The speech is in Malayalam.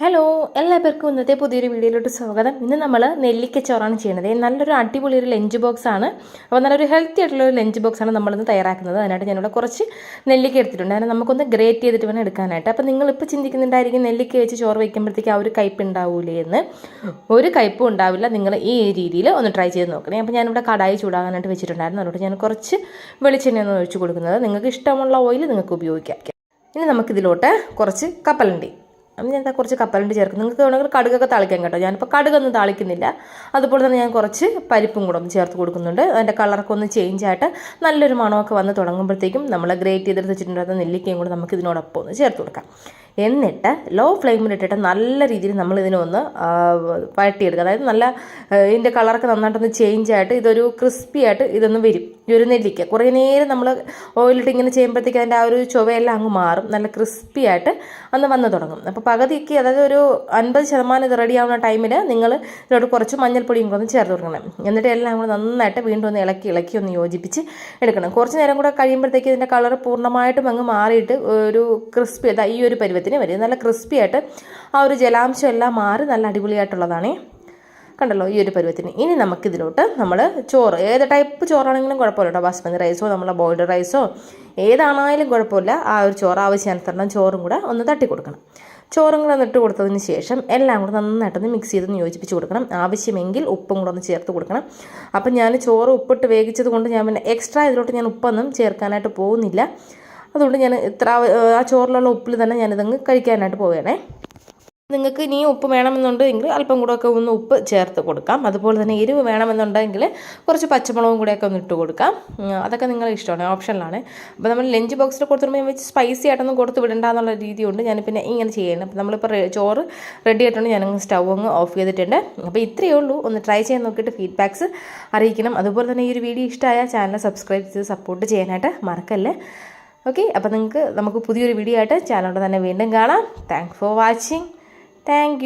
ഹലോ എല്ലാവർക്കും ഇന്നത്തെ പുതിയൊരു വീഡിയോയിലോട്ട് സ്വാഗതം. ഇന്ന് നമ്മൾ നെല്ലിക്കച്ചോറാണ് ചെയ്യുന്നത്. നല്ലൊരു അടിപൊളി ഒരു ലഞ്ച് ബോക്സ് ആണ്. അപ്പോൾ നല്ലൊരു ഹെൽത്തി ആയിട്ടുള്ള ഒരു ലഞ്ച് ബോക്സ് ആണ് നമ്മളിന്ന് തയ്യാറാക്കുന്നത്. അതിനായിട്ട് ഞാനിവിടെ കുറച്ച് നെല്ലിക്ക എടുത്തിട്ടുണ്ട്. അതിനെ നമുക്കൊന്ന് ഗ്രേറ്റ് ചെയ്തിട്ട് വേണം എടുക്കാനായിട്ട്. അപ്പോൾ നിങ്ങളിപ്പോൾ ചിന്തിക്കുന്നുണ്ടായിരിക്കും നെല്ലിക്ക വെച്ച് ചോറ് വയ്ക്കുമ്പോഴത്തേക്ക് ആ ഒരു കയ്പ്പ് ഉണ്ടാവൂലേ എന്ന്. ഒരു കയ്പ്പും ഉണ്ടാവില്ല. നിങ്ങൾ ഈ രീതിയിൽ ഒന്ന് ട്രൈ ചെയ്ത് നോക്കണേ. അപ്പോൾ ഞാനിവിടെ കടായി ചൂടാകാനായിട്ട് വെച്ചിട്ടുണ്ടായിരുന്നു. അതുകൊണ്ട് ഞാൻ കുറച്ച് വെളിച്ചെണ്ണയൊന്ന് ഒഴിച്ചു കൊടുക്കുന്നത്. നിങ്ങൾക്ക് ഇഷ്ടമുള്ള ഓയിൽ നിങ്ങൾക്ക് ഉപയോഗിക്കാം. ഇനി നമുക്കിതിലോട്ട് കുറച്ച് കപ്പലണ്ടി. അപ്പം ഞാൻ കുറച്ച് കപ്പലണ്ടി ചേർക്കും നിങ്ങൾക്ക് വേണമെങ്കിൽ കടുകൊക്കെ താളിക്കാം കേട്ടോ. ഞാനിപ്പോൾ കടുകൊന്നും താളിക്കുന്നില്ല. അതുപോലെ തന്നെ ഞാൻ കുറച്ച് പരിപ്പും കൂടെ ഒന്ന് ചേർത്ത് കൊടുക്കുന്നുണ്ട്. അതിന്റെ കളറൊക്കെ ഒന്ന് ചേഞ്ച് ആയിട്ട് നല്ലൊരു മണമൊക്കെ വന്ന് തുടങ്ങുമ്പോഴത്തേക്കും നമ്മൾ ഗ്രേറ്റ് ചെയ്തെടുത്ത് വെച്ചിട്ടുണ്ടായിരുന്ന നെല്ലിക്കയും കൂടെ നമുക്ക് ഇതിനോടൊപ്പം ഒന്ന് ചേർത്ത് കൊടുക്കാം. എന്നിട്ട് ലോ ഫ്ലെയിമിലിട്ടിട്ട് നല്ല രീതിയിൽ നമ്മൾ ഇതിനൊന്ന് വഴട്ടിയെടുക്കുക അതായത് നല്ല ഇതിന്റെ കളറൊക്കെ നന്നായിട്ടൊന്ന് ചേഞ്ച് ആയിട്ട് ഇതൊരു ക്രിസ്പി ആയിട്ട് ഇതൊന്ന് വരും. ഈ ഒരു നെല്ലിക്ക. കുറേ നേരം നമ്മൾ ഓയിലിട്ട് ഇങ്ങനെ ചെയ്യുമ്പോഴത്തേക്ക് അതിന്റെ ആ ഒരു ചുവയെല്ലാം അങ്ങ് മാറും. നല്ല ക്രിസ്പി ആയിട്ട് അന്ന് വന്ന് തുടങ്ങും. അപ്പോൾ പകുതിക്ക് അതായത് ഒരു അൻപത് ശതമാനം ഇത് റെഡി ആവുന്ന ടൈമിൽ നിങ്ങൾ ഇതിലോട്ട് കുറച്ച് മഞ്ഞൾപ്പൊടിയും കൂടെ ഒന്ന് ചേർത്ത് കൊടുക്കണം. എന്നിട്ട് എല്ലാം കൂടെ നന്നായിട്ട് വീണ്ടും ഒന്ന് ഇളക്കി ഇളക്കി ഒന്ന് യോജിപ്പിച്ച് എടുക്കണം. കുറച്ച് നേരം കൂടെ കഴിയുമ്പോഴത്തേക്ക് ഇതിന്റെ കളർ പൂർണമായിട്ടും അങ്ങ് മാറിയിട്ട് ഒരു ക്രിസ്പി അതാ ഈ ഒരു പരുവത്തിന് വരും നല്ല ക്രിസ്പി ആയിട്ട് ആ ഒരു ജലാംശം എല്ലാം മാറി നല്ല അടിപൊളിയായിട്ടുള്ളതാണേ. കണ്ടല്ലോ ഈ ഒരു പരുവത്തിന്. ഇനി നമുക്കിതിലോട്ട് നമ്മൾ ചോറ് ഏത് ടൈപ്പ് ചോറാണെങ്കിലും കുഴപ്പമില്ല കേട്ടോ. ബാസ്മതി റൈസോ നമ്മളെ ബോയിൽഡ് റൈസോ ഏതാണായാലും കുഴപ്പമില്ല. ആ ഒരു ചോറ് ആവശ്യാനുസരണം ചോറും കൂടെ ഒന്ന് തട്ടി കൊടുക്കണം. ചോറും കൂടെ ഒന്നിട്ട് കൊടുത്തതിന് ശേഷം എല്ലാം കൂടെ നന്നായിട്ടൊന്ന് മിക്സ് ചെയ്തൊന്ന് യോജിപ്പിച്ച് കൊടുക്കണം. ആവശ്യമെങ്കിൽ ഉപ്പും കൂടെ ഒന്ന് ചേർത്ത് കൊടുക്കണം. അപ്പം ഞാൻ ചോറ് ഉപ്പിട്ട് വേവിച്ചത് കൊണ്ട് ഞാൻ പിന്നെ എക്സ്ട്രാ ഇതിലോട്ട് ഞാൻ ഉപ്പൊന്നും ചേർക്കാനായിട്ട് പോകുന്നില്ല. അതുകൊണ്ട് ഞാൻ ഇത്ര ആ ചോറിലുള്ള ഉപ്പിൽ തന്നെ ഞാനിതങ്ങ് കഴിക്കാനായിട്ട് പോവുകയാണേ നിങ്ങൾക്ക് ഇനി ഉപ്പ് വേണമെന്നുണ്ടെങ്കിൽ അല്പം കൂടെ ഒക്കെ ഒന്ന് ഉപ്പ് ചേർത്ത് കൊടുക്കാം. അതുപോലെ തന്നെ എരിവ് വേണമെന്നുണ്ടെങ്കിൽ കുറച്ച് പച്ചമുളകും കൂടെയൊക്കെ ഒന്ന് ഇട്ട് കൊടുക്കാം. അതൊക്കെ നിങ്ങളുടെ ഇഷ്ടമാണ് ഓപ്ഷനിലാണ്. അപ്പോൾ നമ്മൾ ലഞ്ച് ബോക്സിൽ കൊടുത്തിടുമ്പോൾ വെച്ച് സ്പൈസി ആയിട്ടൊന്നും കൊടുത്ത് വിടണ്ട രീതി ഉണ്ട്. ഞാൻ പിന്നെ ഇങ്ങനെ ചെയ്യുന്നത് അപ്പോൾ നമ്മളിപ്പോൾ ചോറ് റെഡി ആയിട്ടുണ്ട്. ഞാനങ്ങ് സ്റ്റൗ അങ്ങ് ഓഫ് ചെയ്തിട്ടുണ്ട്. അപ്പോൾ ഇത്രയേ ഉള്ളൂ. ഒന്ന് ട്രൈ ചെയ്യാൻ നോക്കിയിട്ട് ഫീഡ്ബാക്ക്സ് അറിയിക്കണം. അതുപോലെ തന്നെ ഈ ഒരു വീഡിയോ ഇഷ്ടമായ ചാനൽ സബ്സ്ക്രൈബ് ചെയ്ത് സപ്പോർട്ട് ചെയ്യാനായിട്ട് മറക്കല്ലേ? ഓക്കെ അപ്പോൾ നിങ്ങൾക്ക് നമുക്ക് പുതിയൊരു വീഡിയോ ആയിട്ട് ചാനലിൽ തന്നെ വീണ്ടും കാണാം. Thanks for watching thank